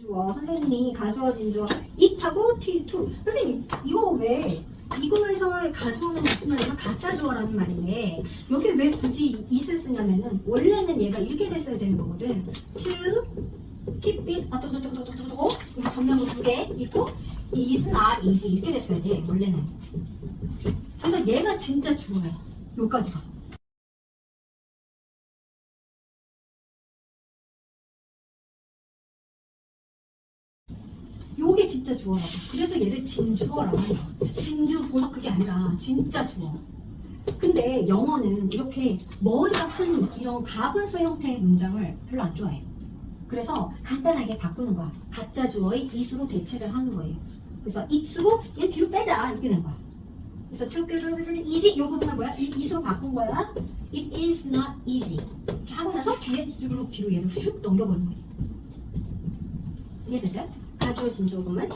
주어 선생님이 가주어진 주어 it하고 t to 선생님 이거 왜 이거에서 가주어는 무슨 말이야 가짜 주어라는 말인데 여기 왜 굳이 it을 쓰냐면은 원래는 얘가 이렇게 됐어야 되는 거거든. To keep it 어쩌고저쩌고저쩌고 이거. 전면부 두개 있고 not easy 이렇게 됐어야 돼 원래는. 그래서 얘가 진짜 주어야 여기까지가 요게 진짜 주어라고. 그래서 얘를 진주어라고 해요. 진주 보석 그게 아니라 진짜 주어. 근데 영어는 이렇게 머리가 큰 이런 가분수 형태의 문장을 별로 안 좋아해요. 그래서 간단하게 바꾸는 거야. 가짜 주어의 it으로 대체를 하는 거예요. 그래서 쓰고 얘 뒤로 빼자 이렇게 된 거야. 그래서 took it easy 요 부분은 뭐야? it으로 바꾼 거야. It is not easy. 이렇게 하고 나서 뒤에 뚜루룩 뒤로 얘를 슉 넘겨버리는 거지. 이해되세요? 진주어 보면